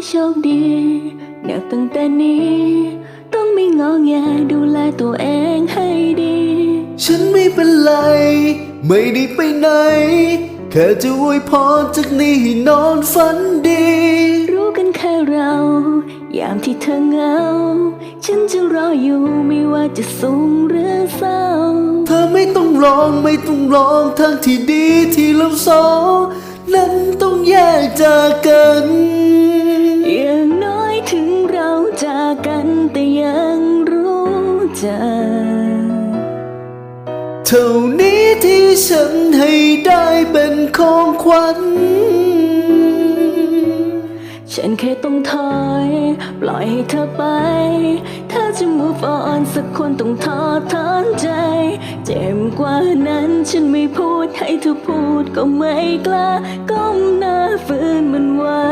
ขอให้โชคดีนับตั้งแต่นี้ ต้องไม่งอแงดูแลตัวเองให้ดี ฉันไม่เป็นไร ไม่ได้ไปไหน แค่จะอวยพรจากนี้ให้นอนฝันดี รู้กันแค่เรา ยามที่เธอเหงา ฉันจะรออยู่ไม่ว่าจะสุขหรือเศร้า เธอไม่ต้องร้องไม่ต้องร้องทางที่ดีที่เราสองนั้นต้องแยกจากกัน เท่านี้ที่ฉันให้ได้เป็นของขวัญ ฉันแค่ต้องถอย ปล่อยให้เธอไป ถ้าจะ move on สักคนต้องทอดทอนใจ เจ็บกว่านั้นฉันไม่พูดให้เธอพูดก็ไม่กล้า ก้มหน้าฝืนมันไว้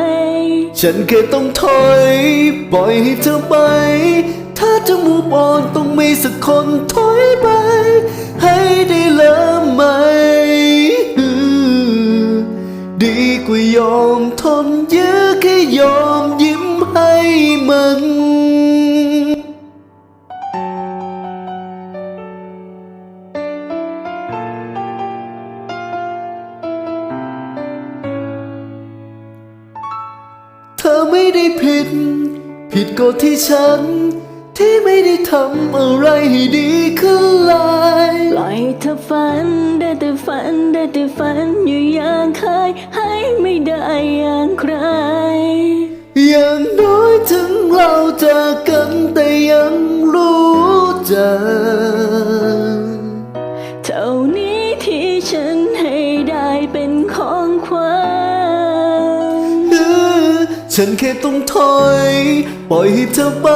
ฉันแค่ต้องถอย ปล่อยให้เธอไป ถ้าจะมูบอนต้องมีสักคนถอยไป ยอมทนยื้อแค่ยอมยิ้มให้มันเธอไม่ได้ผิด ผิดก็ที่ฉัน ที่ไม่ได้ทำอะไรให้ดีขึ้นเลยปล่อยให้เธอฝันได้แต่ฝันได้แต่ฝันอยู่อย่างเคยให้ ไม่ได้อย่างใคร อย่างน้อยถึงเราจากกันแต่ยังรู้จักเท่านี้ที่ฉันให้ได้เป็นของขวัญเออฉันแค่ต้องถอย ปล่อยให้เธอไป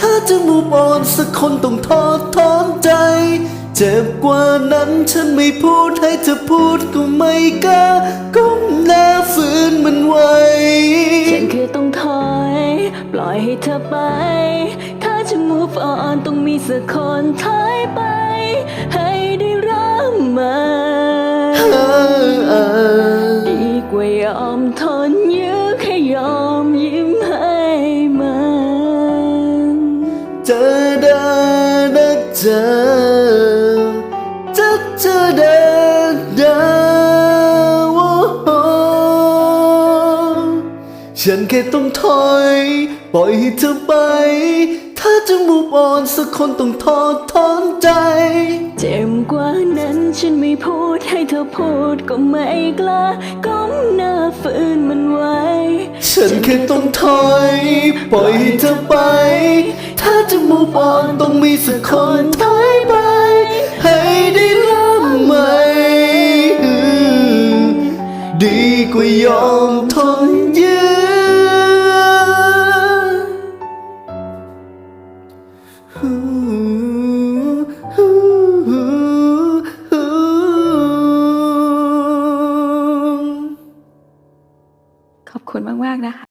ถ้าจะมูบอนสักคนต้องทอดถอนใจ เจ็บกว่านั้นฉันไม่พูดให้เธอพูดก็ไม่กล้า ธอไป ถ้าจะ move on ต้องมีสักคนถอยไป ให้ได้ริ่มใหม่ดีกว่ายอมทนยื้อแค่ยอมยิ้มให้มันจอเดานะเจอจะเจอเดาดาวฉันแค่ต้องถอย ปล่อยให้เธอไป ถ้าจะมูบอนสักคนต้องทอดถอนใจ เจ็บกว่านั้นฉันไม่พูดให้เธอพูดก็ไม่กล้าก้มหน้าฝืนมันไว้ ฉันแค่ต้องถอย ปล่อยให้เธอไป ถ้าจะมูบอนต้องมีสักคนถอยไป ให้ได้เริ่มใหม่ ดีกว่ายอมทนยื้อ คุณมาก ๆ นะคะ